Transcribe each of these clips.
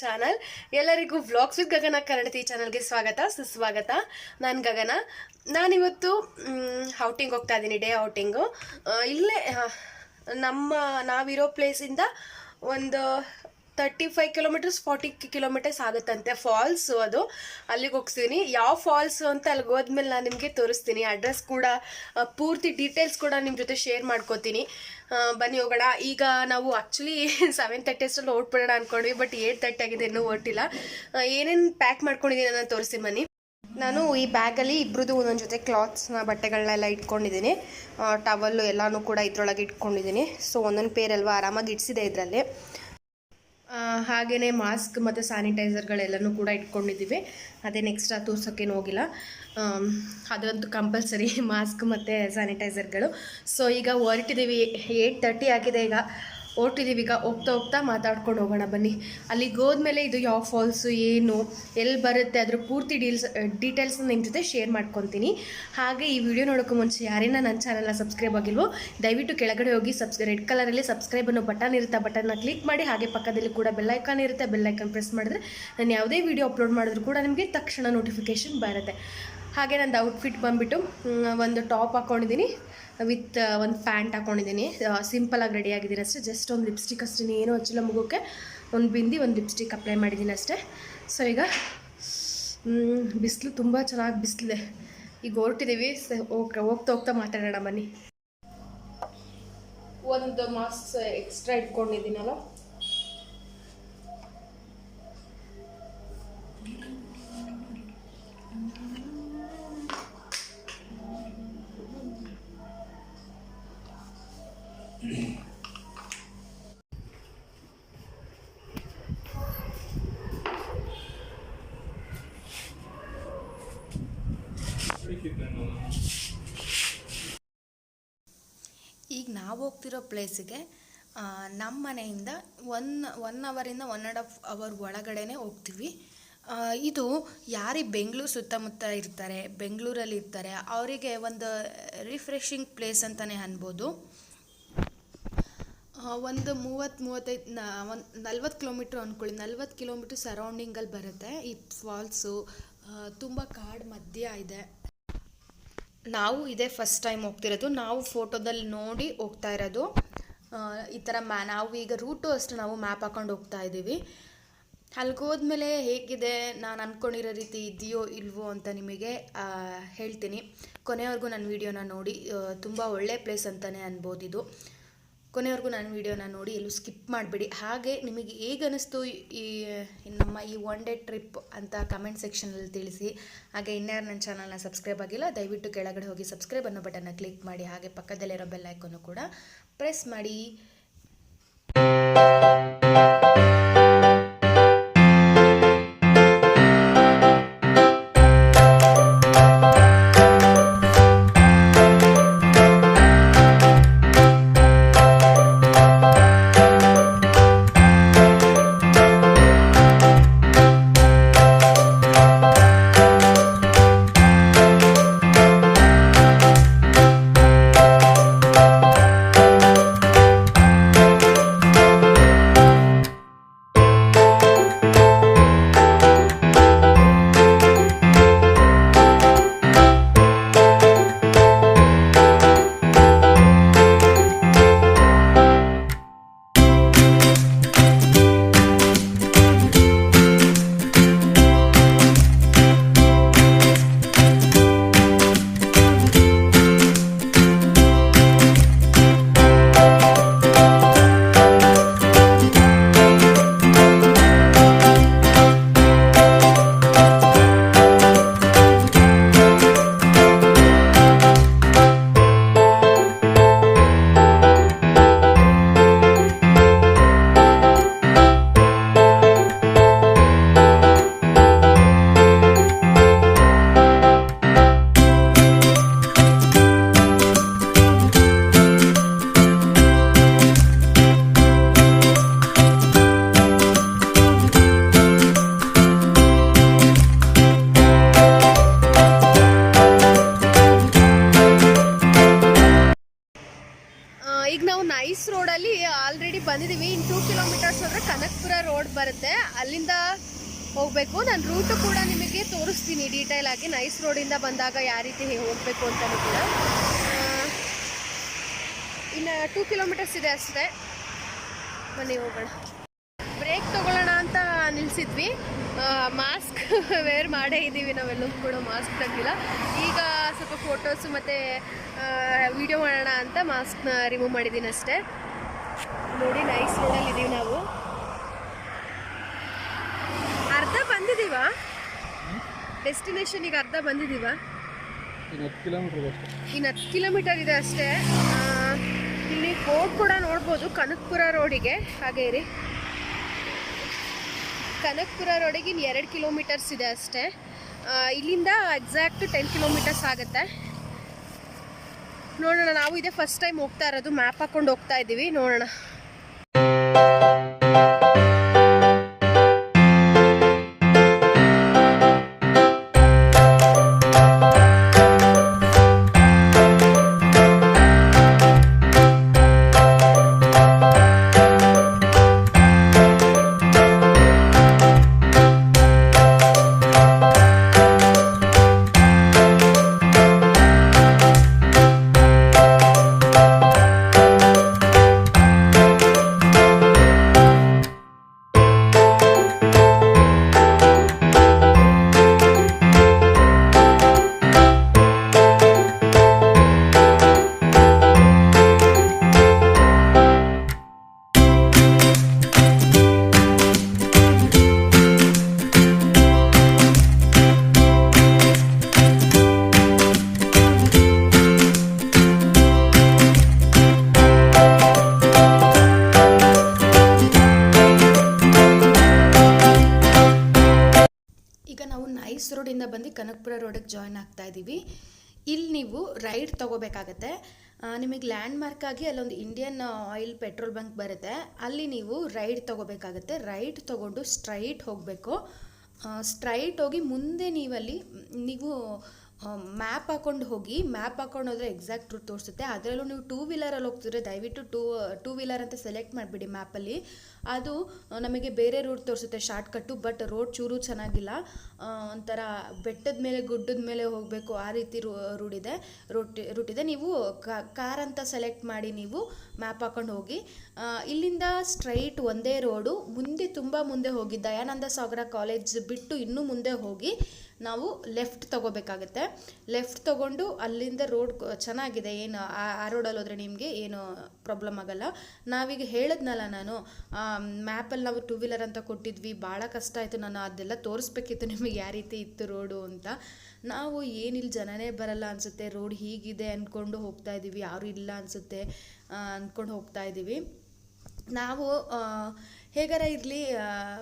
Channel ಎಲ್ಲರಿಗೂ vlogs with ಗಗನ ಕನ್ನಡತಿ ಚಾನಲ್ಗೆ ಸ್ವಾಗತ, ಸುಸ್ವಾಗತ. ನಾನು ಗಗನ. ನಾನಿವತ್ತು ಔಟಿಂಗ್ ಹೋಗ್ತಾ ಇದ್ದೀನಿ ಡೇ ಔಟಿಂಗು ಇಲ್ಲೇ ನಮ್ಮ, ನಾವಿರೋ ಪ್ಲೇಸಿಂದ ಒಂದು thirty five kilometres forty kilometres ಆಗುತ್ತಂತೆ falls ಅದು. ಅಲ್ಲಿಗೆ ಹೋಗ್ತೀನಿ ಯಾವ ಫಾಲ್ಸು ಅಂತ ಅಲ್ಲಿಗೆ ಹೋದ್ಮೇಲೆ ನಾನು ನಿಮಗೆ ತೋರಿಸ್ತೀನಿ. ಅಡ್ರೆಸ್ ಕೂಡ ಪೂರ್ತಿ ಡೀಟೇಲ್ಸ್ ಕೂಡ ನಿಮ್ಮ ಜೊತೆ ಶೇರ್ ಮಾಡ್ಕೋತೀನಿ. ಬನ್ನಿ ಹೋಗೋಣ. ಈಗ ನಾವು ಆ್ಯಕ್ಚುಲಿ ಸೆವೆನ್ ತರ್ಟಿ ಅಷ್ಟರಲ್ಲಿ ಹೊರಟ್ಬಿಡೋಣ ಅಂದ್ಕೊಂಡ್ವಿ ಬಟ್ ಏಟ್ ತರ್ಟಿ ಆಗಿದೆ, ಇನ್ನೂ ಹೊರಟಿಲ್ಲ. ಏನೇನು ಪ್ಯಾಕ್ ಮಾಡ್ಕೊಂಡಿದ್ದೀನಿ ನಾನು ತೋರಿಸಿ ಬನ್ನಿ. ನಾನು ಈ ಬ್ಯಾಗಲ್ಲಿ ಇಬ್ಬರದ್ದು ಒಂದೊಂದು ಜೊತೆ ಕ್ಲಾತ್ಸ್ನ ಬಟ್ಟೆಗಳನ್ನೆಲ್ಲ ಇಟ್ಕೊಂಡಿದ್ದೀನಿ. ಟವಲ್ಲು ಎಲ್ಲನೂ ಕೂಡ ಇದ್ರೊಳಗೆ ಇಟ್ಕೊಂಡಿದ್ದೀನಿ. ಸೊ ಒಂದೊಂದು ಪೇರಲ್ವಾ ಆರಾಮಾಗಿ ಇಡ್ಸಿದೆ ಇದರಲ್ಲಿ. ಹಾಗೆಯೇ ಮಾಸ್ಕ್ ಮತ್ತು ಸ್ಯಾನಿಟೈಸರ್ಗಳೆಲ್ಲನೂ ಕೂಡ ಇಟ್ಕೊಂಡಿದ್ದೀವಿ. ಅದೇ ನೆಕ್ಸ್ಟ್ ತೋರ್ಸೋಕ್ಕೇನು ಹೋಗಿಲ್ಲ. ಅದರಂತೂ ಕಂಪಲ್ಸರಿ ಮಾಸ್ಕ್ ಮತ್ತು ಸ್ಯಾನಿಟೈಸರ್ಗಳು. ಸೊ ಈಗ ಹೊರಟಿದ್ದೀವಿ. ಏಯ್ಟ್ ತರ್ಟಿ ಆಗಿದೆ ಈಗ. ಹೊರಟಿದ್ದೀವಿ ಈಗ ಹೋಗ್ತಾ ಹೋಗ್ತಾ ಮಾತಾಡ್ಕೊಂಡು ಹೋಗೋಣ ಬನ್ನಿ. ಅಲ್ಲಿಗೆ ಹೋದ್ಮೇಲೆ ಇದು ಯಾವ ಫಾಲ್ಸು ಏನು, ಎಲ್ಲಿ ಬರುತ್ತೆ ಅದ್ರ ಪೂರ್ತಿ ಡೀಲ್ಸ್ ಡೀಟೇಲ್ಸ್ನ ನಿಮ್ಮ ಜೊತೆ ಶೇರ್ ಮಾಡ್ಕೊತೀನಿ. ಹಾಗೆ ಈ ವಿಡಿಯೋ ನೋಡೋಕ್ಕೂ ಮುಂಚೆ ಯಾರೇನ ನನ್ನ ಚಾನಲ್ನ ಸಬ್ಸ್ಕ್ರೈಬ್ ಆಗಿಲ್ವೋ, ದಯವಿಟ್ಟು ಕೆಳಗಡೆ ಹೋಗಿ ಸಬ್ಸ್ ರೆಡ್ ಕಲರಲ್ಲಿ ಸಬ್ಸ್ಕ್ರೈಬ್ ಅನ್ನೋ ಬಟನ್ ಇರುತ್ತೆ. ಬಟನ್ನ ಕ್ಲಿಕ್ ಮಾಡಿ, ಹಾಗೆ ಪಕ್ಕದಲ್ಲಿ ಕೂಡ ಬೆಲ್ಲೈಕಾನ್ ಇರುತ್ತೆ. ಬೆಲ್ಲೈಕಾನ್ ಪ್ರೆಸ್ ಮಾಡಿದ್ರೆ ನಾನು ಯಾವುದೇ ವಿಡಿಯೋ ಅಪ್ಲೋಡ್ ಮಾಡಿದ್ರು ಕೂಡ ನಿಮಗೆ ತಕ್ಷಣ ನೋಟಿಫಿಕೇಷನ್ ಬರುತ್ತೆ. ಹಾಗೆ ನಂದು ಔಟ್ಫಿಟ್ ಬಂದುಬಿಟ್ಟು ಒಂದು ಟಾಪ್ ಹಾಕ್ಕೊಂಡಿದ್ದೀನಿ ವಿತ್ ಒಂದು ಪ್ಯಾಂಟ್ ಹಾಕ್ಕೊಂಡಿದ್ದೀನಿ ಸಿಂಪಲಾಗಿ ರೆಡಿ ಆಗಿದ್ದೀನಿ ಅಷ್ಟೇ. ಜಸ್ಟ್ ಒಂದು ಲಿಪ್ಸ್ಟಿಕ್ ಅಷ್ಟೇ. ಏನೂ ಹಚ್ಚಿಲ್ಲ ಮುಗೋಕ್ಕೆ ಒಂದು ಬಿಂದಿ, ಒಂದು ಲಿಪ್ಸ್ಟಿಕ್ ಅಪ್ಲೈ ಮಾಡಿದ್ದೀನಿ ಅಷ್ಟೇ. ಸೊ ಈಗ ಬಿಸಿಲು ತುಂಬ ಚೆನ್ನಾಗಿ ಬಿಸಿಲಿದೆ. ಈಗ ಹೊರಟಿದ್ದೀವಿ ಹೋಗ್ತಾ ಹೋಗ್ತಾ ಹೋಗ್ತಾ ಮಾತಾಡೋಣ ಬನ್ನಿ. ಒಂದು ಮಾಸ್ಕ್ ಎಕ್ಸ್ಟ್ರಾ ಇಟ್ಕೊಂಡಿದ್ದೀನಲ್ಲ? ಈಗ ನಾವು ಹೋಗ್ತಿರೋ ಪ್ಲೇಸಿಗೆ ನಮ್ಮ ಮನೆಯಿಂದ ಒನ್ ಒನ್ ಅವರಿಂದ ಒನ್ ಆ್ಯಂಡ್ ಹಾಫ್ ಅವರ್ ಒಳಗಡೆನೆ ಹೋಗ್ತೀವಿ. ಇದು ಯಾರಿಗೆ ಬೆಂಗಳೂರು ಸುತ್ತಮುತ್ತ ಇರ್ತಾರೆ, ಬೆಂಗಳೂರಲ್ಲಿ ಇರ್ತಾರೆ, ಅವರಿಗೆ ಒಂದು ರಿಫ್ರೆಶಿಂಗ್ ಪ್ಲೇಸ್ ಅಂತಲೇ ಅನ್ಬೋದು. ಒಂದು ಮೂವತ್ತು ಮೂವತ್ತೈದು, ನ, ಒಂದು ನಲ್ವತ್ತು ಕಿಲೋಮೀಟ್ರ್ ಅಂದ್ಕೊಳ್ಳಿ ನಲ್ವತ್ತು ಕಿಲೋಮೀಟ್ರ್ ಸರೌಂಡಿಂಗಲ್ಲಿ ಬರುತ್ತೆ. ಈ ಫಾಲ್ಸು ತುಂಬ ಕಾಡು ಮಧ್ಯ ಇದೆ. ನಾವು ಇದೇ ಫಸ್ಟ್ ಟೈಮ್ ಹೋಗ್ತಿರೋದು. ನಾವು ಫೋಟೋದಲ್ಲಿ ನೋಡಿ ಹೋಗ್ತಾ ಇರೋದು. ಈ ಥರ ಮ್ಯಾ, ನಾವು ಈಗ ರೂಟು ಅಷ್ಟು ನಾವು ಮ್ಯಾಪ್ ಹಾಕೊಂಡು ಹೋಗ್ತಾ ಇದ್ದೀವಿ. ಅಲ್ಲಿಗೆ ಹೋದ್ಮೇಲೆ ಹೇಗಿದೆ? ನಾನು ಅಂದ್ಕೊಂಡಿರೋ ರೀತಿ ಇದೆಯೋ ಇಲ್ವೋ ಅಂತ ನಿಮಗೆ ಹೇಳ್ತೀನಿ. ಕೊನೆವರೆಗೂ ನನ್ನ ವೀಡಿಯೋನ ನೋಡಿ. ತುಂಬ ಒಳ್ಳೆ ಪ್ಲೇಸ್ ಅಂತಲೇ ಅನ್ಬೋದು ಇದು. ಕೊನೆವರೆಗೂ ನಾನು ವೀಡಿಯೋನ ನೋಡಿ ಎಲ್ಲೂ ಸ್ಕಿಪ್ ಮಾಡಬೇಡಿ. ಹಾಗೆ ನಿಮಗೆ ಹೇಗೆ ಅನ್ನಿಸ್ತು ಈ ನಮ್ಮ ಈ ಒನ್ ಡೇ ಟ್ರಿಪ್ ಅಂತ ಕಮೆಂಟ್ ಸೆಕ್ಷನಲ್ಲಿ ತಿಳಿಸಿ. ಹಾಗೆ ಇನ್ಯಾರು ನನ್ನ ಚಾನಲ್ನ ಸಬ್ಸ್ಕ್ರೈಬ್ ಆಗಿಲ್ಲ, ದಯವಿಟ್ಟು ಕೆಳಗಡೆ ಹೋಗಿ ಸಬ್ಸ್ಕ್ರೈಬ್ ಅನ್ನೋ ಬಟನ್ನ ಕ್ಲಿಕ್ ಮಾಡಿ. ಹಾಗೆ ಪಕ್ಕದಲ್ಲಿರೋ ಬೆಲ್ ಐಕನ್ನು ಕೂಡ ಪ್ರೆಸ್ ಮಾಡಿ. ಬರುತ್ತೆ ಅಲ್ಲಿಂದ ಹೋಗಬೇಕು. ನಾನು ರೂಟು ಕೂಡ ನಿಮಗೆ ತೋರಿಸ್ತೀನಿ. ಡೀಟೇಲ್ ಆಗಿ ನೈಸ್ ರೋಡಿಂದ ಬಂದಾಗ ಯಾವ ರೀತಿ ಹೋಗಬೇಕು ಅಂತಲೂ ಕೂಡ. ಇನ್ನು ಟೂ ಕಿಲೋಮೀಟರ್ಸ್ ಇದೆ ಅಷ್ಟೇ. ಬನ್ನಿ, ಹೋಗೋಣ. ಬ್ರೇಕ್ ತಗೊಳ್ಳೋಣ ಅಂತ ನಿಲ್ಲಿಸಿದ್ವಿ ಮಾಸ್ಕ್ ವೇರ್ ಮಾಡೇ ಇದ್ದೀವಿ ನಾವೆಲ್ಲರೂ ಕೂಡ ಮಾಸ್ಕ್ ತಗ್ಗಿಲ್ಲ ಈಗ ಸ್ವಲ್ಪ ಫೋಟೋಸು ಮತ್ತು ವಿಡಿಯೋ ಮಾಡೋಣ ಅಂತ ಮಾಸ್ಕ್ನ ರಿಮೂವ್ ಮಾಡಿದ್ದೀನಿ ಅಷ್ಟೇ ನೋಡಿ ನೈಸ್ ರೋಡಲ್ಲಿ ಇದ್ದೀವಿ ನಾವು ಅರ್ಧ ಬಂದಿದ್ದೀವ? ಡೆಸ್ಟಿನೇಷನಿಗೆ ಅರ್ಧ ಬಂದಿದೀವಾ ಇನ್ನು ಹತ್ತು ಕಿಲೋಮೀಟ್ರ್ ಅಷ್ಟೇ. ಇನ್ನು ಹತ್ತು ಕಿಲೋಮೀಟರ್ ಇದೆ ಅಷ್ಟೇ. ಇಲ್ಲಿ ರೋಡ್ ಕೂಡ ನೋಡ್ಬೋದು ಕನಕಪುರ ರೋಡಿಗೆ ಹಾಗೆ ಇರಿ. ಕನಕಪುರ ರೋಡಿಗೆ ಇನ್ನು ಎರಡು ಕಿಲೋಮೀಟರ್ಸ್ ಇದೆ ಅಷ್ಟೇ. ಇಲ್ಲಿಂದ ಎಕ್ಸಾಕ್ಟ್ ಟೆನ್ ಕಿಲೋಮೀಟರ್ಸ್ ಆಗುತ್ತೆ. ನೋಡೋಣ ನಾವು ಇದೇ ಫಸ್ಟ್ ಟೈಮ್ ಹೋಗ್ತಾ ಇರೋದು ಮ್ಯಾಪ್ ಹಾಕೊಂಡು ಹೋಗ್ತಾ ಇದ್ದೀವಿ. ನೋಡೋಣ. ಕನಕಪುರ ರೋಡಿಗೆ ಜಾಯ್ನ್ ಆಗ್ತಾ ಇದ್ದೀವಿ ಇಲ್ಲಿ ನೀವು ರೈಡ್ ತೊಗೋಬೇಕಾಗತ್ತೆ. ನಿಮಗೆ ಲ್ಯಾಂಡ್ ಮಾರ್ಕ್ ಆಗಿ ಅಲ್ಲೊಂದು ಇಂಡಿಯನ್ ಆಯಿಲ್ ಪೆಟ್ರೋಲ್ ಬಂಕ್ ಬರುತ್ತೆ. ಅಲ್ಲಿ ನೀವು ರೈಡ್ ತೊಗೋಬೇಕಾಗತ್ತೆ. ರೈಡ್ ತೊಗೊಂಡು ಸ್ಟ್ರೈಟ್ ಹೋಗಬೇಕು. ಸ್ಟ್ರೈಟ್ ಹೋಗಿ ಮುಂದೆ ನೀವಲ್ಲಿ, ನೀವು ಮ್ಯಾಪ್ ಹಾಕೊಂಡು ಹೋಗಿ, ಮ್ಯಾಪ್ ಹಾಕೊಂಡು ಹೋದರೆ ಎಕ್ಸಾಕ್ಟ್ ರೂಟ್ ತೋರಿಸುತ್ತೆ. ಅದರಲ್ಲೂ ನೀವು ಟೂ ವೀಲರಲ್ಲಿ ಹೋಗ್ತಿದ್ರೆ ದಯವಿಟ್ಟು ಟೂ ಟೂ ವೀಲರ್ ಅಂತ ಸೆಲೆಕ್ಟ್ ಮಾಡಿಬಿಡಿ ಮ್ಯಾಪಲ್ಲಿ ಅದು ನಮಗೆ ಬೇರೆ ರೂಟ್ ತೋರಿಸುತ್ತೆ ಶಾರ್ಟ್ಕಟ್ಟು ಬಟ್ ರೋಡ್ ಚೂರು ಚೆನ್ನಾಗಿಲ್ಲ. ಒಂಥರ ಬೆಟ್ಟದ ಮೇಲೆ, ಗುಡ್ಡದ ಮೇಲೆ ಹೋಗಬೇಕು, ಆ ರೀತಿ ರೂಟ್ ಇದೆ. ರೂಟ್ ರೂಟ್ ಇದೆ. ನೀವು ಕಾರ್ ಅಂತ ಸೆಲೆಕ್ಟ್ ಮಾಡಿ ನೀವು ಮ್ಯಾಪ್ ಹಾಕೊಂಡು ಹೋಗಿ. ಇಲ್ಲಿಂದ ಸ್ಟ್ರೈಟ್ ಒಂದೇ ರೋಡು ಮುಂದೆ ತುಂಬ ಮುಂದೆ ಹೋಗಿ. ದಯಾನಂದ ಸಾಗರ ಕಾಲೇಜ್ ಬಿಟ್ಟು ಇನ್ನೂ ಮುಂದೆ ಹೋಗಿ ನಾವು ಲೆಫ್ಟ್ ತಗೋಬೇಕಾಗುತ್ತೆ. ಲೆಫ್ಟ್ ತಗೊಂಡು ಅಲ್ಲಿಂದ ರೋಡ್ ಚೆನ್ನಾಗಿದೆ, ಏನು ಆ ರೋಡಲ್ಲಿ ಹೋದರೆ ನಿಮಗೆ ಏನು ಪ್ರಾಬ್ಲಮ್ ಆಗಲ್ಲ. ನಾವೀಗ ಹೇಳಿದ್ನಲ್ಲ ನಾನು ಮ್ಯಾಪಲ್ಲಿ ನಾವು ಟೂ ವೀಲರ್ ಅಂತ ಕೊಟ್ಟಿದ್ವಿ ಭಾಳ ಕಷ್ಟ ಆಯಿತು ನಾನು ಅದೆಲ್ಲ ತೋರಿಸ್ಬೇಕಿತ್ತು ನಿಮಗೆ ಯಾವ ರೀತಿ ಇತ್ತು ರೋಡು ಅಂತ. ನಾವು ಏನಿಲ್ಲ ಜನನೇ ಬರಲ್ಲ ಅನಿಸುತ್ತೆ ರೋಡ್ ಹೀಗಿದೆ ಅಂದ್ಕೊಂಡು ಹೋಗ್ತಾ ಇದ್ದೀವಿ ಯಾರು ಇಲ್ಲ ಅನಿಸುತ್ತೆ ಅಂದ್ಕೊಂಡು ಹೋಗ್ತಾ ಇದ್ದೀವಿ ನಾವು ಹೇಗಾರ ಇರಲಿ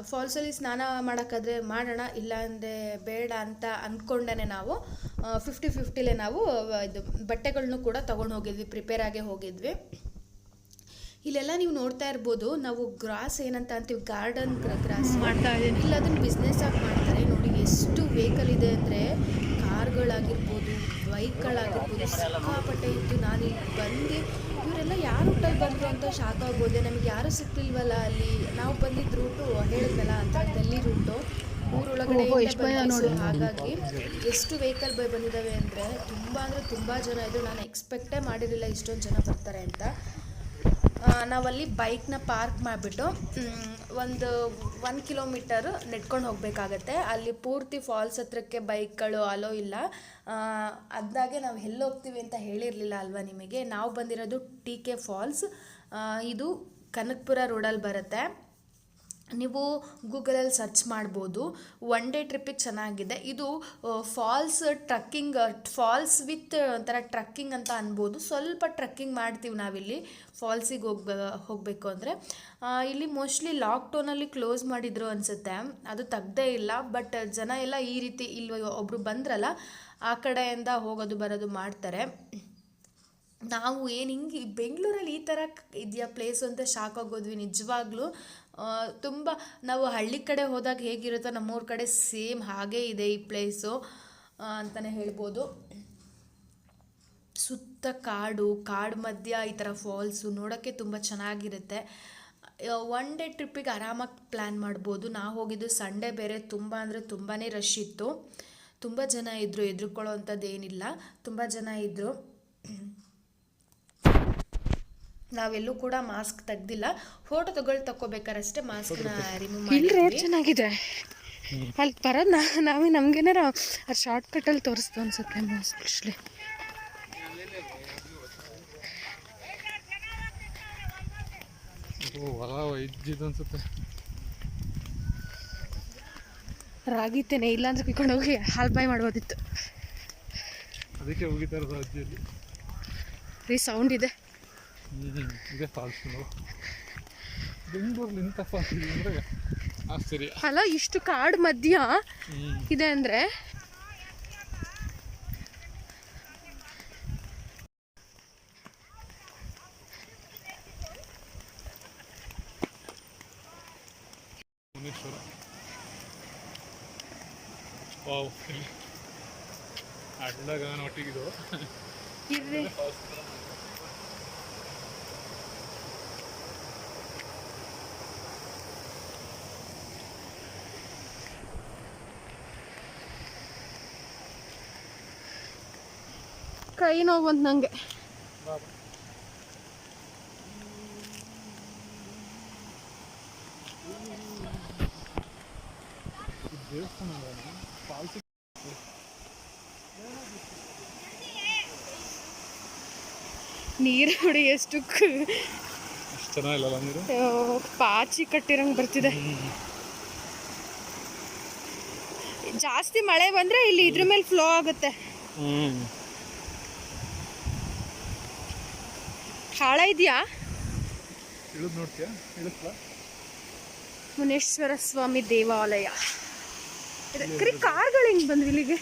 ಫಾಲ್ಸಲ್ಲಿ ಸ್ನಾನ ಮಾಡೋಕ್ಕಾದ್ರೆ ಮಾಡೋಣ ಇಲ್ಲಾಂದರೆ ಬೇಡ ಅಂತ ಅಂದ್ಕೊಂಡೇ ನಾವು. ಫಿಫ್ಟಿ ಫಿಫ್ಟಿಲೇ ನಾವು ಇದು ಬಟ್ಟೆಗಳನ್ನೂ ಕೂಡ ತೊಗೊಂಡು ಹೋಗಿದ್ವಿ ಪ್ರಿಪೇರ್ ಆಗೇ ಹೋಗಿದ್ವಿ. ಇಲ್ಲೆಲ್ಲ ನೀವು ನೋಡ್ತಾ ಇರ್ಬೋದು ನಾವು ಗ್ರಾಸ್ ಏನಂತ ಅಂತೀವಿ ಗಾರ್ಡನ್ ಗ್ರಾಸ್ ಮಾಡ್ತಾ ಇದ್ದೀವಿ ಇಲ್ಲ ಅದನ್ನು ಬಿಸ್ನೆಸ್ ಆಗಿ ಮಾಡ್ತಾರೆ. ನೋಡಿ ಎಷ್ಟು ವೆಹಿಕಲ್ ಇದೆ ಅಂದರೆ ಕಾರ್ಗಳಾಗಿರ್ಬೋದು ಬೈಕ್ಗಳಾಗಿರ್ಬೋದು ಸಿಕ್ಕಾಪಟ್ಟೆ ಇತ್ತು ನಾನು ಇಲ್ಲಿ ಬಂದು ಇವರೆಲ್ಲ ಯಾರು ಊಟಲ್ಲಿ ಬಂದರು ಅಂತ ಶಾಕ್ ಆಗ್ಬೋದೆ? ನಮಗೆ ಯಾರು ಸಿಕ್ತಿಲ್ವಲ್ಲ ಅಲ್ಲಿ? ನಾವು ಬಂದಿದ್ದ ರೂಟು ಹೇಳಿದ್ವಲ್ಲ ಅಂತ ಡೆಲ್ಲಿ ರೂಟು ಊರೊಳಗಡೆ ಹಾಗಾಗಿ ಎಷ್ಟು ವೆಹಿಕಲ್ ಬೈ ಬಂದಿದ್ದಾವೆ ಅಂದರೆ ತುಂಬ ಅಂದರೆ ತುಂಬ ಜನ ಇದ್ರು. ನಾನು ಎಕ್ಸ್ಪೆಕ್ಟೇ ಮಾಡಿರಲಿಲ್ಲ ಇಷ್ಟೊಂದು ಜನ ಬರ್ತಾರೆ ಅಂತ. ನಾವಲ್ಲಿ ಬೈಕ್ನ ಪಾರ್ಕ್ ಮಾಡಿಬಿಟ್ಟು ಒಂದು ಒನ್ ಕಿಲೋಮೀಟರ್ ನೆಡ್ಕೊಂಡು ಹೋಗಬೇಕಾಗತ್ತೆ. ಅಲ್ಲಿ ಪೂರ್ತಿ ಫಾಲ್ಸ್ ಹತ್ರಕ್ಕೆ ಬೈಕ್ಗಳು ಅಲೋ ಇಲ್ಲ. ಅದಾಗೆ ನಾವು ಎಲ್ಲಿ ಹೋಗ್ತೀವಿ ಅಂತ ಹೇಳಿರಲಿಲ್ಲ ಅಲ್ವಾ ನಿಮಗೆ? ನಾವು ಬಂದಿರೋದು ಟಿ ಕೆ ಫಾಲ್ಸ್ ಇದು ಕನಕಪುರ ರೋಡಲ್ಲಿ ಬರುತ್ತೆ. ನೀವು ಗೂಗಲಲ್ಲಿ ಸರ್ಚ್ ಮಾಡ್ಬೋದು. ಒನ್ ಡೇ ಟ್ರಿಪ್ಪಿಗೆ ಚೆನ್ನಾಗಿದೆ. ಇದು ಫಾಲ್ಸ್ ಟ್ರಕ್ಕಿಂಗ್ ಫಾಲ್ಸ್ ವಿತ್ ಒಂಥರ ಟ್ರಕ್ಕಿಂಗ್ ಅಂತ ಅನ್ಬೋದು. ಸ್ವಲ್ಪ ಟ್ರಕ್ಕಿಂಗ್ ಮಾಡ್ತೀವಿ ನಾವಿಲ್ಲಿ. ಫಾಲ್ಸಿಗೆ ಹೋಗ್ಬೇ, ಹೋಗಬೇಕು ಅಂದರೆ. ಇಲ್ಲಿ ಮೋಸ್ಟ್ಲಿ ಲಾಕ್ಡೌನಲ್ಲಿ ಕ್ಲೋಸ್ ಮಾಡಿದ್ರು ಅನಿಸುತ್ತೆ. ಅದು ತೆಗ್ದೇ ಇಲ್ಲ. ಬಟ್ ಜನ ಎಲ್ಲ ಈ ರೀತಿ ಇಲ್ಲಿ ಒಬ್ಬರು ಬಂದ್ರಲ್ಲ, ಆ ಕಡೆಯಿಂದ ಹೋಗೋದು, ಬರೋದು ಮಾಡ್ತಾರೆ. ನಾವು ಏನು ಹಿಂಗೆ ಬೆಂಗಳೂರಲ್ಲಿ ಈ ಥರ ಇದೆಯಾ ಪ್ಲೇಸು ಅಂತ ಶಾಕ್ ಆಗೋದ್ವಿ ನಿಜವಾಗ್ಲೂ. ತುಂಬ ನಾವು ಹಳ್ಳಿ ಕಡೆ ಹೋದಾಗ ಹೇಗಿರುತ್ತೋ ನಮ್ಮೂರ ಕಡೆ ಸೇಮ್ ಹಾಗೇ ಇದೆ ಈ ಪ್ಲೇಸು ಅಂತಲೇ ಹೇಳ್ಬೋದು. ಸುತ್ತ ಕಾಡು ಕಾಡು ಮಧ್ಯ ಈ ಥರ ಫಾಲ್ಸು ನೋಡೋಕ್ಕೆ ತುಂಬ ಚೆನ್ನಾಗಿರುತ್ತೆ. ಒನ್ ಡೇ ಟ್ರಿಪ್ಪಿಗೆ ಆರಾಮಾಗಿ ಪ್ಲ್ಯಾನ್ ಮಾಡ್ಬೋದು. ನಾ ಹೋಗಿದ್ದು ಸಂಡೇ ಬೇರೆ ತುಂಬ ಅಂದರೆ ತುಂಬಾ ರಶ್ ಇತ್ತು. ತುಂಬ ಜನ ಇದ್ದರು ಎದುರುಕೊಳ್ಳೋ ಅಂಥದ್ದು ಏನಿಲ್ಲ ತುಂಬ ಜನ ಇದ್ದರು ನಾವೆಲ್ಲೂ ಕೂಡ ಮಾಸ್ಕ್ ತೆಗ್ದಿಲ್ಲ. ಫೋಟೋ ತಗೊಳ್ ತಗೋಬೇಕಾರಷ್ಟೇ ಮಾಸ್ಕ್ನ ರಿಮೂವ್ ಇಲ್ಲಿ ರೋಡ್ ಮಾಡಿ ಚೆನ್ನಾಗಿದೆ. ಅಲ್ಲಿ ಬರೋದ್ ನಾ ನಾವೇ ನಮ್ಗೇನಾರ ಆ ಶಾರ್ಟ್ ಕಟ್ಟಲ್ಲಿ ತೋರಿಸ್ತು ಅನ್ಸುತ್ತೆ ಮೋಸ್ಟ್ಲಿ ಅನ್ಸುತ್ತೆ. ರಾಗಿತ್ತೇನೆ ಇಲ್ಲಾಂದ್ರೆ ಕುಯ್ಕೊಂಡು ಹೋಗಿ ಹಾಲ್ ಬಾಯ್ ಮಾಡ್ಬೋದಿತ್ತು. ಅದಕ್ಕೆ ರೀ ಸೌಂಡ್ ಇದೆ. ಇದೇ ಫಾಲ್ಸ್ ನಾವು ಬೆಂಗಳೂರಲ್ಲಿ ಇಂಥ ಫಾಲ್ಸ್ ಇದೆ ಅಂದರೆ ಆಶ್ಚರ್ಯ ಅಲ್ಲ ಇಷ್ಟು ಕಾಡು ಮಧ್ಯ ಇದೆ ಅಂದ್ರೆ ಕೈ ನೋವು ಬಂತು ನಂಗೆ. ನೀರು ನೋಡಿ ಎಷ್ಟು ಪಾಚಿ ಕಟ್ಟಿರಂಗ್ ಬರ್ತಿದೆ. ಜಾಸ್ತಿ ಮಳೆ ಬಂದ್ರೆ ಇಲ್ಲಿ ಇದ್ರ ಮೇಲೆ ಫ್ಲೋ ಆಗುತ್ತೆ. ಹಾಳ ಇದೆಯಾ? ಮುನೇಶ್ವರ ಸ್ವಾಮಿ ದೇವಾಲಯ. ಕರಿ ಕಾರ್ಗಳು ಹೆಂಗ್ ಬಂದ್ವಿ ಇಲ್ಲಿಗೆ?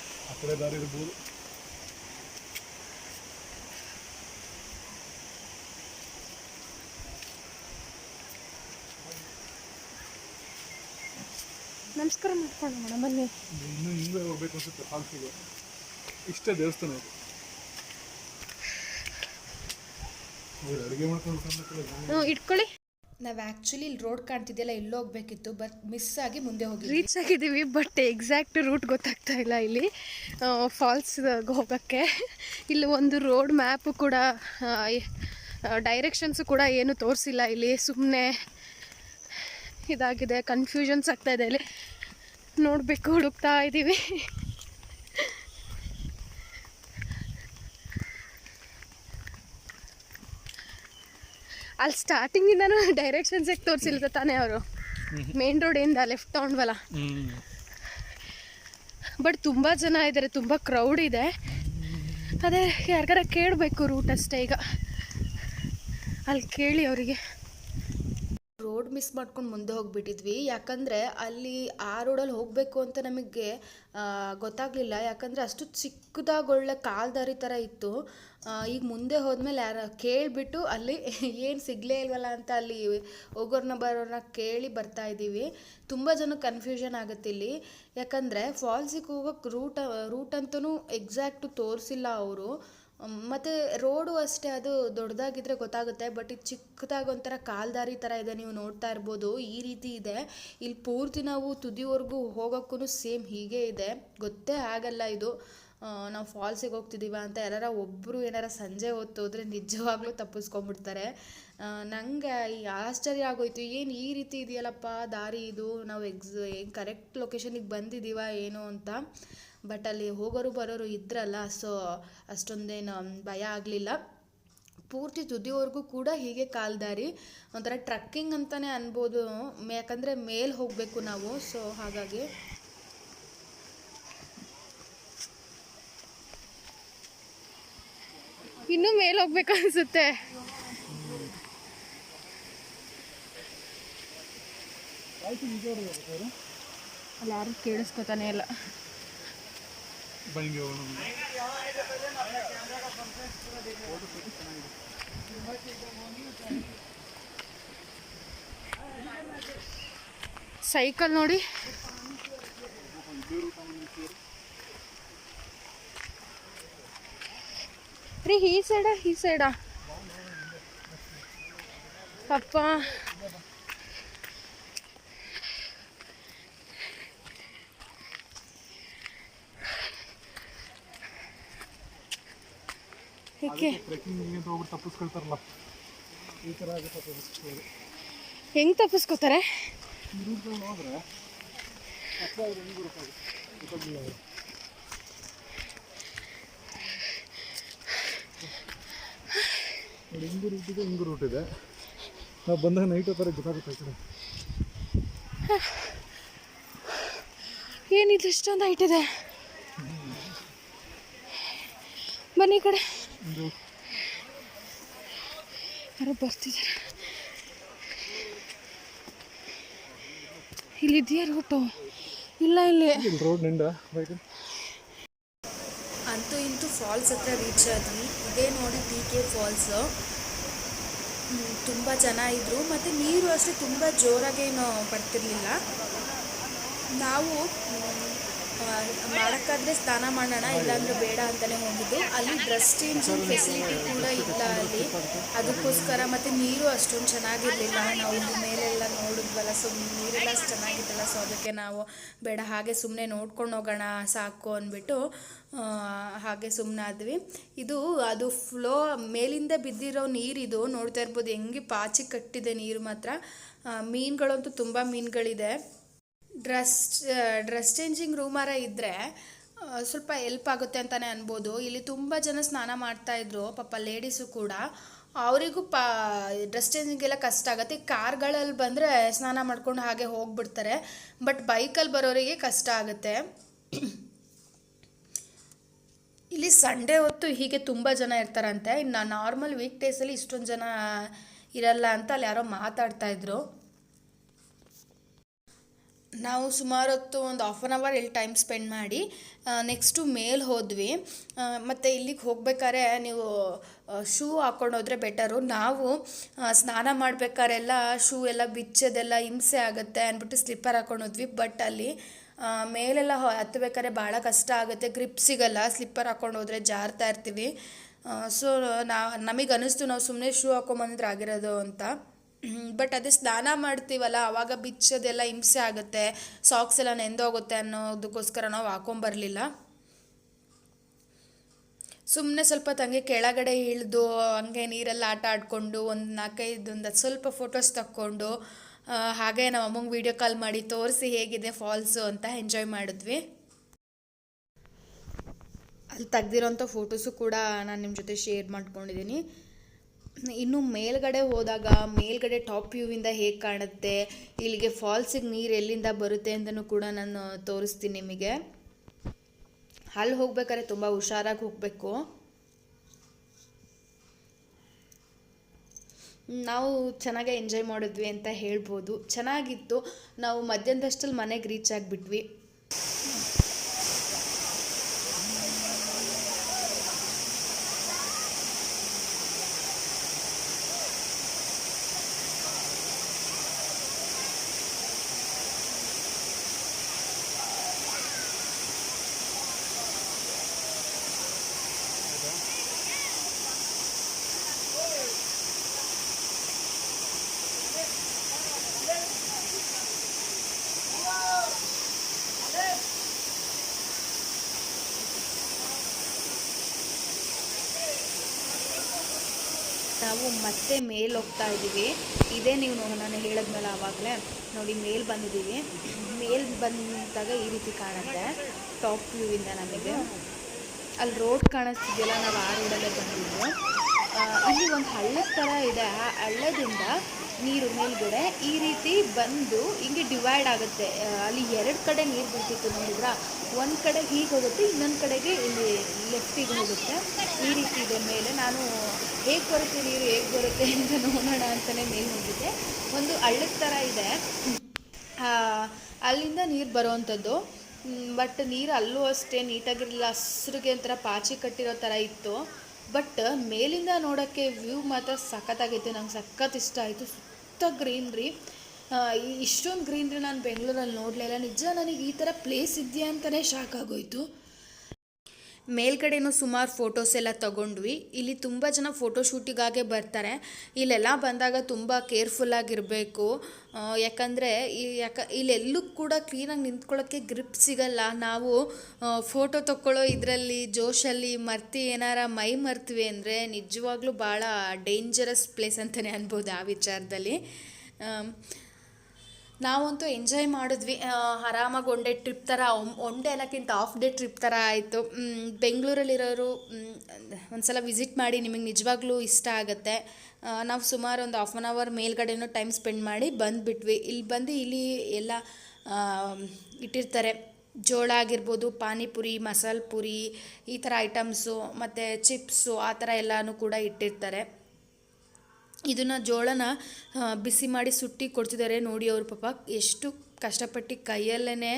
ನಮಸ್ಕಾರ ಮಾಡ್ಕೊಂಡು ಮೇಡಮ್ ಬನ್ನಿ. ಇನ್ನೂ ಹಿಂದೆ ಹೋಗ್ಬೇಕು ಅನ್ಸುತ್ತೆ ಫಾಲ್ಸಿಗೆ ಇಷ್ಟೇ ದೇವಸ್ಥಾನ ಇದು. ಹ್ಞೂ ಇಟ್ಕೊಳ್ಳಿ. ನಾವು ಆ್ಯಕ್ಚುಲಿ ಇಲ್ಲಿ ರೋಡ್ ಕಾಣ್ತಿದ್ದೆಲ್ಲ ಇಲ್ಲಿ ಹೋಗ್ಬೇಕಿತ್ತು ಬಟ್ ಮಿಸ್ ಆಗಿ ಮುಂದೆ ಹೋಗಿ ರೀಚ್ ಆಗಿದ್ದೀವಿ ಬಟ್ ಎಕ್ಸಾಕ್ಟ್ ರೂಟ್ ಗೊತ್ತಾಗ್ತಾ ಇಲ್ಲ ಇಲ್ಲಿ. ಫಾಲ್ಸ್ಗೆ ಹೋಗೋಕ್ಕೆ ಇಲ್ಲಿ ಒಂದು ರೋಡ್ ಮ್ಯಾಪು ಕೂಡ ಡೈರೆಕ್ಷನ್ಸು ಕೂಡ ಏನು ತೋರಿಸಿಲ್ಲ ಇಲ್ಲಿ. ಸುಮ್ಮನೆ ಇದಾಗಿದೆ ಕನ್ಫ್ಯೂಷನ್ಸ್ ಆಗ್ತಾ ಇದೆ ಇಲ್ಲಿ. ನೋಡಬೇಕು ಹುಡುಕ್ತಾ ಇದ್ದೀವಿ ಅಲ್ಲಿ ಸ್ಟಾರ್ಟಿಂಗಿಂದನೂ ಡೈರೆಕ್ಷನ್ಸ್ ಯಾಕೆ ತೋರಿಸಿಲ್ಲ ತಾನೇ ಅವರು? ಮೇನ್ ರೋಡಿಂದ ಲೆಫ್ಟ್ ತಗೊಂಡ್ವಲ್ಲ ಬಟ್ ತುಂಬ ಜನ ಇದ್ದಾರೆ ತುಂಬ ಕ್ರೌಡ್ ಇದೆ. ಅದೇ, ಯಾರಿಗಾರ ಕೇಳಬೇಕು ರೂಟ್ ಅಷ್ಟೇ ಈಗ. ಅಲ್ಲಿ ಕೇಳಿ ಅವರಿಗೆ. ರೋಡ್ ಮಿಸ್ ಮಾಡ್ಕೊಂಡು ಮುಂದೆ ಹೋಗಿಬಿಟ್ಟಿದ್ವಿ. ಯಾಕಂದರೆ ಅಲ್ಲಿ ಆ ರೋಡಲ್ಲಿ ಹೋಗಬೇಕು ಅಂತ ನಮಗೆ ಗೊತ್ತಾಗಲಿಲ್ಲ. ಯಾಕಂದರೆ ಅಷ್ಟು ಚಿಕ್ಕದಾಗಿ ಒಳ್ಳೆ ಕಾಲ್ದಾರಿ ಥರ ಇತ್ತು. ಈಗ ಮುಂದೆ ಹೋದ್ಮೇಲೆ ಯಾರ, ಕೇಳಿಬಿಟ್ಟು ಅಲ್ಲಿ ಏನು ಸಿಗಲೇ ಇಲ್ವಲ್ಲ ಅಂತ ಅಲ್ಲಿ ಹೋಗೋರ್ನ ಬರೋರನ್ನ ಕೇಳಿ ಬರ್ತಾ ಇದ್ದೀವಿ. ತುಂಬ ಜನ ಕನ್ಫ್ಯೂಷನ್ ಆಗುತ್ತೆ ಇಲ್ಲಿ. ಯಾಕಂದರೆ ಫಾಲ್ಸಿಗೆ ಹೋಗೋಕ್ಕೆ ರೂಟ್ ರೂಟ್ ಅಂತೂ ಎಕ್ಸಾಕ್ಟು ತೋರಿಸಿಲ್ಲ ಅವರು. ಮತ್ತು ರೋಡು ಅಷ್ಟೇ, ಅದು ದೊಡ್ಡದಾಗಿದ್ರೆ ಗೊತ್ತಾಗುತ್ತೆ ಬಟ್ ಇದು ಚಿಕ್ಕದಾಗಿ ಒಂಥರ ಕಾಲ್ದಾರಿ ಥರ ಇದೆ, ನೀವು ನೋಡ್ತಾ ಇರ್ಬೋದು, ಈ ರೀತಿ ಇದೆ. ಇಲ್ಲಿ ಪೂರ್ತಿ ನಾವು ತುದಿವರೆಗೂ ಹೋಗೋಕ್ಕೂ ಸೇಮ್ ಹೀಗೆ ಇದೆ. ಗೊತ್ತೇ ಆಗಲ್ಲ ಇದು. ನಾವು ಫಾಲ್ಸಿಗೆ ಹೋಗ್ತಿದ್ದೀವ ಅಂತ ಯಾರ ಒಬ್ಬರು ಏನಾರ ಸಂಜೆ ಹೊತ್ತು ಹೋದರೆ ನಿಜವಾಗ್ಲೂ ತಪ್ಪಿಸ್ಕೊಂಡ್ಬಿಡ್ತಾರೆ ನನಗೆ ಆಶ್ಚರ್ಯ ಆಗೋಯ್ತು. ಏನು ಈ ರೀತಿ ಇದೆಯಲ್ಲಪ್ಪ, ದಾರಿ ಇದು, ನಾವು ಎಕ್ಸ್, ಏನು ಕರೆಕ್ಟ್ ಲೊಕೇಶನಿಗೆ ಬಂದಿದ್ದೀವ ಏನು ಅಂತ. ಬಟ್ ಅಲ್ಲಿ ಹೋಗೋರು ಬರೋರು ಇದ್ರಲ್ಲ ಸೊ ಅಷ್ಟೊಂದೇನು ಭಯ ಆಗಲಿಲ್ಲ. ಪೂರ್ತಿ ತುದಿವರೆಗೂ ಕೂಡ ಹೀಗೆ ಕಾಲ್ದಾರಿ. ಒಂಥರ ಟ್ರಕ್ಕಿಂಗ್ ಅಂತಲೇ ಅನ್ಬೋದು. ಯಾಕಂದರೆ ಮೇಲೆ ಹೋಗಬೇಕು ನಾವು ಸೊ ಹಾಗಾಗಿ ಇನ್ನೂ ಮೇಲೆ ಹೋಗ್ಬೇಕು ಅನ್ಸುತ್ತೆ. ಅಲ್ಲಿ ಯಾರು ಕೇಳಿಸ್ಕೊತಾನೆ ಇಲ್ಲ. ಸೈಕಲ್ ನೋಡಿ. ರೀ ಈ ಸೈಡ ಈ ಸೈಡಾ ಅಪ್ಪ ಹೆಂಗ್ ತಪ್ಪಿಸ್ಕೋತಾರೆ ನೋಡಿ ಹಿಂಗೂ ರೂಟ್ ಇದೆ ಹಿಂಗು ರೂಟ್ ಇದೆ. ನಾವು ಬಂದಾಗ ನೈಟ್ ಹೋಗ್ತಾರೆ ಗೊತ್ತಾಗುತ್ತೆ ಈ ಕಡೆ. ಏನಿದು ಇಷ್ಟೊಂದು ಹೈಟ್ ಇದೆ? ಬನ್ನಿ ಈ ಕಡೆ. ಯಾರೋ ಬರ್ತಿದ್ದಾರೆ ಇಲ್ಲಿದೆಯಾ ರೂಟು ಇಲ್ಲ ಇಲ್ಲಿ. ರೋಡ್ನಿಂದ ಬೈಕ್. ಫಾಲ್ಸ್ ಹತ್ರ ರೀಚ್ ಆದ್ವಿ. ಇದೇ ನೋಡಿ ಟಿ ಕೆ ಫಾಲ್ಸು ತುಂಬ ಜನ ಇದ್ದರು ಮತ್ತು ನೀರು ಅಷ್ಟೇ ತುಂಬ ಜೋರಾಗೇನು ಬರ್ತಿರ್ಲಿಲ್ಲ ನಾವು ಮಾಡೋಕ್ಕಾದ್ರೆ ಸ್ನಾನ ಮಾಡೋಣ, ಇಲ್ಲಾಂದ್ರೆ ಬೇಡ ಅಂತಲೇ ಹೋಗಿದ್ದು. ಅಲ್ಲಿ ಡ್ರೆಸ್ ಚೇಂಜಿಂಗ್ ಫೆಸಿಲಿಟಿ ಕೂಡ ಇಲ್ಲ ಅಲ್ಲಿ. ಅದಕ್ಕೋಸ್ಕರ ಮತ್ತು ನೀರು ಅಷ್ಟೊಂದು ಚೆನ್ನಾಗಿರಲಿಲ್ಲ. ನಾವು ಇಲ್ಲಿ ಮೇಲೆಲ್ಲ ನೋಡಿದ್ವಲ್ಲ, ಸೊ ನೀರೆಲ್ಲ ಅಷ್ಟು ಚೆನ್ನಾಗಿತ್ತಲ್ಲ, ಸೊ ಅದಕ್ಕೆ ನಾವು ಬೇಡ, ಹಾಗೆ ಸುಮ್ಮನೆ ನೋಡ್ಕೊಂಡು ಹೋಗೋಣ, ಸಾಕು ಅಂದ್ಬಿಟ್ಟು ಹಾಗೆ ಸುಮ್ಮನಾದ್ವಿ ಇದು, ಅದು ಫ್ಲೋ ಮೇಲಿಂದ ಬಿದ್ದಿರೋ ನೀರಿದು ನೋಡ್ತಾ ಇರ್ಬೋದು, ಹೆಂಗೆ ಪಾಚಿ ಕಟ್ಟಿದೆ ನೀರು ಮಾತ್ರ. ಮೀನುಗಳಂತೂ ತುಂಬ ಮೀನುಗಳಿದೆ. ಡ್ರೆಸ್ ಡ್ರೆಸ್ ಚೇಂಜಿಂಗ್ ರೂಮಾರ ಇದ್ದರೆ ಸ್ವಲ್ಪ ಎಲ್ಪ್ ಆಗುತ್ತೆ ಅಂತಲೇ ಅನ್ಬೋದು. ಇಲ್ಲಿ ತುಂಬ ಜನ ಸ್ನಾನ ಮಾಡ್ತಾಯಿದ್ರು ಪಾಪ ಲೇಡೀಸು ಕೂಡ. ಅವರಿಗೂ ಪಾ, ಡ್ರೆಸ್ ಚೇಂಜಿಂಗೆಲ್ಲ ಕಷ್ಟ ಆಗುತ್ತೆ. ಕಾರ್ಗಳಲ್ಲಿ ಬಂದರೆ ಸ್ನಾನ ಮಾಡ್ಕೊಂಡು ಹಾಗೆ ಹೋಗ್ಬಿಡ್ತಾರೆ. ಬಟ್ ಬೈಕಲ್ಲಿ ಬರೋರಿಗೆ ಕಷ್ಟ ಆಗುತ್ತೆ. ಇಲ್ಲಿ ಸಂಡೇ ಹೊತ್ತು ಹೀಗೆ ತುಂಬ ಜನ ಇರ್ತಾರಂತೆ. ಇನ್ನು ನಾರ್ಮಲ್ ವೀಕ್ ಡೇಸಲ್ಲಿ ಇಷ್ಟೊಂದು ಜನ ಇರಲ್ಲ ಅಂತ ಅಲ್ಲಿ ಯಾರೋ ಮಾತಾಡ್ತಾ ಇದ್ರು. ನಾವು ಸುಮಾರು ಹೊತ್ತು ಒಂದು ಆಫ್ ಆನ್ ಅವರ್ ಇಲ್ಲಿ ಟೈಮ್ ಸ್ಪೆಂಡ್ ಮಾಡಿ ನೆಕ್ಸ್ಟು ಮೇಲ್ ಹೋದ್ವಿ. ಮತ್ತು ಇಲ್ಲಿಗೆ ಹೋಗ್ಬೇಕಾದ್ರೆ ನೀವು ಶೂ ಹಾಕ್ಕೊಂಡು ಹೋದರೆ ಬೆಟರು ನಾವು ಸ್ನಾನ ಮಾಡ್ಬೇಕಾರೆಲ್ಲ ಶೂ ಎಲ್ಲ ಬಿಚ್ಚೋದೆಲ್ಲ ಹಿಂಸೆ ಆಗುತ್ತೆ ಅಂದ್ಬಿಟ್ಟು ಸ್ಲಿಪ್ಪರ್ ಹಾಕ್ಕೊಂಡು ಹೋದ್ವಿ. ಬಟ್ ಅಲ್ಲಿ ಮೇಲೆಲ್ಲ ಹತ್ತಬೇಕಾದ್ರೆ ಭಾಳ ಕಷ್ಟ ಆಗುತ್ತೆ. ಗ್ರಿಪ್ ಸಿಗಲ್ಲ ಸ್ಲಿಪ್ಪರ್ ಹಾಕ್ಕೊಂಡು ಹೋದರೆ ಜಾರ್ತಾ ಇರ್ತೀವಿ. ಸೊ ನಾ, ನಮಗೆ ಅನ್ನಿಸ್ತು ನಾವು ಸುಮ್ಮನೆ ಶೂ ಹಾಕೊಂಬಂದ್ರೆ ಆಗಿರೋದು ಅಂತ. ಬಟ್ ಅದೇ ಸ್ನಾನ ಮಾಡ್ತೀವಲ್ಲ ಆವಾಗ ಬಿಚ್ಚೋದೆಲ್ಲ ಹಿಂಸೆ ಆಗುತ್ತೆ. ಸಾಕ್ಸ್ ಎಲ್ಲ ನೆಂದೋಗುತ್ತೆ ಅನ್ನೋದಕ್ಕೋಸ್ಕರ ನಾವು ಹಾಕೊಂಬರ್ಲಿಲ್ಲ ಸುಮ್ಮನೆ ಸ್ವಲ್ಪ ತಂಗೆ ಕೆಳಗಡೆ ಇಳಿದು, ಹಂಗೆ ನೀರೆಲ್ಲ ಆಟ ಆಡಿಕೊಂಡು, ಒಂದು ನಾಲ್ಕೈದು, ಒಂದು ಸ್ವಲ್ಪ ಫೋಟೋಸ್ ತಕ್ಕೊಂಡು ಹಾಗೆ ನಮ್ಮ ಅಮ್ಮಂಗೆ ವೀಡಿಯೋ ಕಾಲ್ ಮಾಡಿ ತೋರಿಸಿ ಹೇಗಿದೆ ಫಾಲ್ಸು ಅಂತ ಎಂಜಾಯ್ ಮಾಡಿದ್ವಿ. ಅಲ್ಲಿ ತೆಗ್ದಿರೋಂಥ ಫೋಟೋಸು ಕೂಡ ನಾನು ನಿಮ್ಮ ಜೊತೆ ಶೇರ್ ಮಾಡ್ಕೊಂಡಿದ್ದೀನಿ ಇನ್ನು ಮೇಲ್ಗಡೆ ಹೋದಾಗ, ಮೇಲ್ಗಡೆ ಟಾಪ್ ವ್ಯೂವಿಂದ ಹೇಗೆ ಕಾಣುತ್ತೆ, ಇಲ್ಲಿಗೆ ಫಾಲ್ಸಿಗೆ ನೀರು ಎಲ್ಲಿಂದ ಬರುತ್ತೆ ಅಂತಲೂ ಕೂಡ ನಾನು ತೋರಿಸ್ತೀನಿ ನಿಮಗೆ. ಅಲ್ಲಿ ಹೋಗ್ಬೇಕಾದ್ರೆ ತುಂಬ ಹುಷಾರಾಗಿ ಹೋಗಬೇಕು. ನಾವು ಚೆನ್ನಾಗೆ ಎಂಜಾಯ್ ಮಾಡಿದ್ವಿ ಅಂತ ಹೇಳ್ಬೋದು. ಚೆನ್ನಾಗಿತ್ತು. ನಾವು ಮಧ್ಯಾಹ್ನದಷ್ಟಲ್ಲಿ ಮನೆಗೆ ರೀಚ್ ಆಗಿಬಿಟ್ವಿ ನಾವು ಮತ್ತೆ ಮೇಲ್ ಹೋಗ್ತಾ ಇದ್ದೀವಿ. ಇದೇ ನೀವು ನಾನು ಹೇಳಿದ್ಮೇಲೆ ಆವಾಗಲೇ. ನೋಡಿ, ಮೇಲ್ ಬಂದಿದ್ದೀವಿ. ಮೇಲ್ ಬಂದಾಗ ಈ ರೀತಿ ಕಾಣುತ್ತೆ. ಟಾಪ್ ವ್ಯೂವಿಂದ ನಮಗೆ. ಅಲ್ಲಿ ರೋಡ್ ಕಾಣಿಸ್ತಿದೆಯಲ್ಲ, ನಾವು ಆ ರೋಡಲ್ಲೇ ಬಂದಿದ್ದು. ಇಲ್ಲಿ ಒಂದು ಹಳ್ಳದ ಥರ ಇದೆ. ಆ ಹಳ್ಳದಿಂದ ನೀರು ಮೇಲ್ಗಡೆ ಈ ರೀತಿ ಬಂದು ಹಿಂಗೆ ಡಿವೈಡ್ ಆಗುತ್ತೆ. ಅಲ್ಲಿ ಎರಡು ಕಡೆ ನೀರು ಬರ್ತಿತ್ತು ನೋಡಿದ್ರ? ಒಂದು ಕಡೆ ಹೀಗೆ ಹೋಗುತ್ತೆ, ಇನ್ನೊಂದು ಕಡೆಗೆ ಇಲ್ಲಿ ಲೆಫ್ಟಿಗೆ ಹೋಗುತ್ತೆ. ಈ ರೀತಿ ಇದೆ ಮೇಲೆ. ನಾನು ಹೇಗೆ ಬರುತ್ತೆ ನೀರು, ಹೇಗೆ ಬರುತ್ತೆ ಅಂತ ನೋಡೋಣ ಅಂತಲೇ ಮೇಲೆ ಹೋಗಿದ್ದೆ ಒಂದು ಹಳ್ಳದ ಥರ ಇದೆ. ಅಲ್ಲಿಂದ ನೀರು ಬರುವಂಥದ್ದು ಬಟ್ ನೀರು ಅಲ್ಲೂ ಅಷ್ಟೇ, ನೀಟಾಗಿರಲಿಲ್ಲ. ಹಸ್ರಿಗೆ ಒಂಥರ ಪಾಚಿ ಕಟ್ಟಿರೋ ಥರ ಇತ್ತು. ಬಟ್ ಮೇಲಿಂದ ನೋಡೋಕ್ಕೆ ವ್ಯೂ ಮಾತ್ರ ಸಖತ್ತಾಗಿತ್ತು ನಂಗೆ ಸಖತ್ ಇಷ್ಟ ಆಯಿತು. ಸುತ್ತ ಗ್ರೀನ್ರಿ. ಇಷ್ಟೊಂದು ಗ್ರೀನ್ರಿ ನಾನು ಬೆಂಗಳೂರಲ್ಲಿ ನೋಡಲಿಲ್ಲ ನಿಜ ನನಗೆ ಈ ಥರ ಪ್ಲೇಸ್ ಇದೆಯಾ ಅಂತಲೇ ಶಾಕ್ ಆಗೋಯ್ತು. ಮೇಲ್ಗಡೆನೂ ಸುಮಾರು ಫೋಟೋಸ್ ಎಲ್ಲ ತಗೊಂಡ್ವಿ. ಇಲ್ಲಿ ತುಂಬ ಜನ ಫೋಟೋ ಶೂಟಿಗಾಗೆ ಬರ್ತಾರೆ. ಇಲ್ಲೆಲ್ಲ ಬಂದಾಗ ತುಂಬ ಕೇರ್ಫುಲ್ಲಾಗಿರಬೇಕು ಯಾಕಂದರೆ ಈ ಯಾಕ, ಇಲ್ಲೆಲ್ಲೂ ಕೂಡ ಕ್ಲೀನಾಗಿ ನಿಂತ್ಕೊಳ್ಳೋಕ್ಕೆ ಗ್ರಿಪ್ ಸಿಗಲ್ಲ. ನಾವು ಫೋಟೋ ತಗೊಳ್ಳೋ ಇದರಲ್ಲಿ ಜೋಶಲ್ಲಿ ಮರ್ತಿ ಏನಾರ ಮೈ ಮರ್ತೀವಿ ಅಂದರೆ ನಿಜವಾಗ್ಲೂ ಭಾಳ ಡೇಂಜರಸ್ ಪ್ಲೇಸ್ ಅಂತಲೇ ಅನ್ಬೋದು ಆ ವಿಚಾರದಲ್ಲಿ. ನಾವಂತೂ ಎಂಜಾಯ್ ಮಾಡಿದ್ವಿ. ಆರಾಮಾಗಿ ಒನ್ ಡೇ ಟ್ರಿಪ್ ಥರ ಒನ್ ಡೇ ಎಲ್ಲಕ್ಕಿಂತ ಆಫ್ ಡೇ ಟ್ರಿಪ್ ಥರ ಆಯಿತು ಬೆಂಗಳೂರಲ್ಲಿರೋರು ಒಂದು ಸಲ ವಿಸಿಟ್ ಮಾಡಿ ನಿಮಗೆ ನಿಜವಾಗ್ಲೂ ಇಷ್ಟ ಆಗುತ್ತೆ. ನಾವು ಸುಮಾರು ಒಂದು ಹಾಫ್ ಆನ್ ಅವರ್ ಮೇಲ್ಗಡೆನೂ ಟೈಮ್ ಸ್ಪೆಂಡ್ ಮಾಡಿ ಬಂದುಬಿಟ್ವಿ. ಇಲ್ಲಿ ಬಂದು ಇಲ್ಲಿ ಎಲ್ಲ ಇಟ್ಟಿರ್ತಾರೆ. ಜೋಳ ಆಗಿರ್ಬೋದು, ಪಾನಿಪುರಿ, ಮಸಾಲೆ ಪುರಿ, ಈ ಥರ ಐಟಮ್ಸು ಮತ್ತು ಚಿಪ್ಸು ಆ ಥರ ಎಲ್ಲನೂ ಕೂಡ ಇಟ್ಟಿರ್ತಾರೆ. ಇದನ್ನು ಜೋಳನ ಬಿಸಿ ಮಾಡಿ ಸುಟ್ಟಿ ಕೊಡ್ತಿದ್ದಾರೆ ನೋಡಿ ಅವ್ರ ಪಾಪ. ಎಷ್ಟು ಕಷ್ಟಪಟ್ಟು ಕೈಯಲ್ಲೇ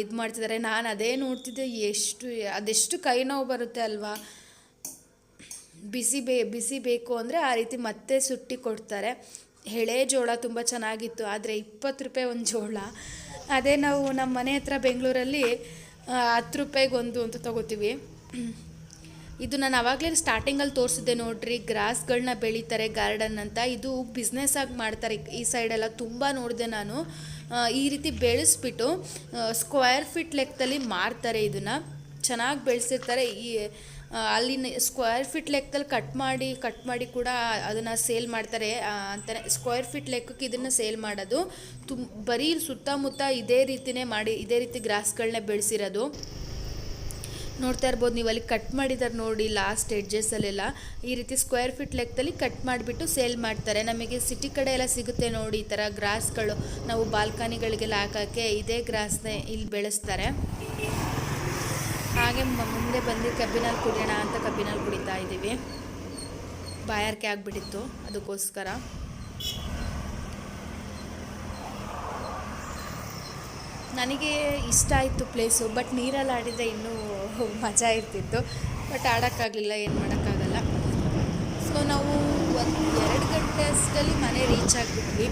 ಇದು ಮಾಡ್ತಿದ್ದಾರೆ ನಾನು ಅದೇ ನೋಡ್ತಿದ್ದೆ, ಎಷ್ಟು, ಅದೆಷ್ಟು ಕೈ ನೋವು ಬರುತ್ತೆ ಅಲ್ವಾ? ಬಿಸಿ ಬೇ, ಬಿಸಿ ಬೇಕು ಅಂದರೆ ಆ ರೀತಿ ಮತ್ತೆ ಸುಟ್ಟಿ ಕೊಡ್ತಾರೆ. ಎಳೆ ಜೋಳ ತುಂಬ ಚೆನ್ನಾಗಿತ್ತು, ಆದರೆ ಇಪ್ಪತ್ತು ರೂಪಾಯಿ ಒಂದು ಜೋಳ. ಅದೇ ನಾವು ನಮ್ಮ ಮನೆ ಹತ್ರ ಬೆಂಗಳೂರಲ್ಲಿ ಹತ್ತು ರೂಪಾಯಿಗೆ ಒಂದು ಅಂತ ತಗೋತೀವಿ. ಇದು ನಾನು ಆವಾಗಲೇ ಸ್ಟಾರ್ಟಿಂಗಲ್ಲಿ ತೋರಿಸಿದ್ದೆ ನೋಡ್ರಿ ಗ್ರಾಸ್ಗಳನ್ನ ಬೆಳೀತಾರೆ ಗಾರ್ಡನ್ ಅಂತ. ಇದು ಬಿಸ್ನೆಸ್ ಆಗಿ ಮಾಡ್ತಾರೆ ಈ ಸೈಡೆಲ್ಲ ತುಂಬ ನೋಡಿದೆ ನಾನು. ಈ ರೀತಿ ಬೆಳೆಸ್ಬಿಟ್ಟು ಸ್ಕ್ವೇರ್ ಫೀಟ್ ಲೆಕ್ಕದಲ್ಲಿ ಮಾರ್ತಾರೆ ಇದನ್ನು. ಚೆನ್ನಾಗಿ ಬೆಳೆಸಿರ್ತಾರೆ. ಈ ಅಲ್ಲಿನ ಸ್ಕ್ವೇರ್ ಫೀಟ್ ಲೆಕ್ಕದಲ್ಲಿ ಕಟ್ ಮಾಡಿ ಕಟ್ ಮಾಡಿ ಕೂಡ ಅದನ್ನು ಸೇಲ್ ಮಾಡ್ತಾರೆ ಅಂತಲೇ ಸ್ಕ್ವಯರ್ ಫೀಟ್ ಲೆಕ್ಕಕ್ಕೆ ಇದನ್ನು ಸೇಲ್ ಮಾಡೋದು. ತುಮ್, ಬರೀ ಸುತ್ತಮುತ್ತ ಇದೇ ರೀತಿನೇ ಮಾಡಿ, ಇದೇ ರೀತಿ ಗ್ರಾಸ್ಗಳನ್ನೇ ಬೆಳೆಸಿರೋದು. ನೋಡ್ತಾ ಇರ್ಬೋದು, ನೀವು ಅಲ್ಲಿ ಕಟ್ ಮಾಡಿದ್ದಾರೆ ನೋಡಿ ಲಾಸ್ಟ್ ಎಡ್ಜಸ್ಸಲ್ಲೆಲ್ಲ ಈ ರೀತಿ ಸ್ಕ್ವೇರ್ ಫೀಟ್ ಲೆಕ್ಕದಲ್ಲಿ ಕಟ್ ಮಾಡಿಬಿಟ್ಟು ಸೇಲ್ ಮಾಡ್ತಾರೆ. ನಮಗೆ ಸಿಟಿ ಕಡೆ ಎಲ್ಲ ಸಿಗುತ್ತೆ ನೋಡಿ, ಈ ಥರ ಗ್ರಾಸ್ಗಳು ನಾವು ಬಾಲ್ಕನಿಗಳಿಗೆಲ್ಲ ಹಾಕೋಕ್ಕೆ ಇದೇ ಗ್ರಾಸ್ನೇ ಇಲ್ಲಿ ಬೆಳೆಸ್ತಾರೆ. ಹಾಗೆ ಮುಂದೆ ಬಂದು ಕಬ್ಬಿನಲ್ಲಿ ಕುಡಿಯೋಣ ಅಂತ ಕಬ್ಬಿನಲ್ಲಿ ಕುಡಿತಾ ಇದ್ದೀವಿ. ಬಾಯಾರಿಕೆ ಆಗಿಬಿಟ್ಟಿತ್ತು ಅದಕ್ಕೋಸ್ಕರ. ನನಗೆ ಇಷ್ಟ ಆಯಿತು ಪ್ಲೇಸು ಬಟ್ ನೀರಲ್ಲಿ ಆಡಿದರೆ ಇನ್ನೂ ಮಜಾ ಇರ್ತಿತ್ತು. ಬಟ್ ಆಡೋಕ್ಕಾಗಲಿಲ್ಲ, ಏನು ಮಾಡೋಕ್ಕಾಗಲ್ಲ. ಸೊ ನಾವು ಒಂದು ಎರಡು ಗಂಟೆ ಅಷ್ಟಲ್ಲಿ ಮನೆ ರೀಚ್ ಆಗಿಬಿಟ್ವಿ.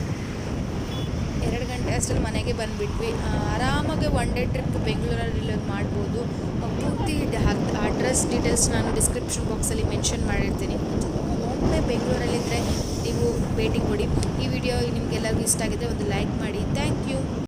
ಎರಡು ಗಂಟೆ ಅಷ್ಟರಲ್ಲಿ ಮನೆಗೆ ಬಂದುಬಿಟ್ವಿ. ಆರಾಮಾಗಿ ಒನ್ ಡೇ ಟ್ರಿಪ್ ಬೆಂಗಳೂರಲ್ಲಿ ಮಾಡ್ಬೋದು. ಪೂರ್ತಿ ಅಡ್ರೆಸ್ ಡೀಟೇಲ್ಸ್ ನಾನು ಡಿಸ್ಕ್ರಿಪ್ಷನ್ ಬಾಕ್ಸಲ್ಲಿ ಮೆನ್ಷನ್ ಮಾಡಿರ್ತೀನಿ. ಒಮ್ಮೆ ಬೆಂಗಳೂರಲ್ಲಿದ್ದರೆ ನೀವು ಭೇಟಿ ಕೊಡಿ. ಈ ವಿಡಿಯೋ ನಿಮಗೆಲ್ಲರಿಗೂ ಇಷ್ಟ ಆಗಿದೆ, ಒಂದು ಲೈಕ್ ಮಾಡಿ. Thank you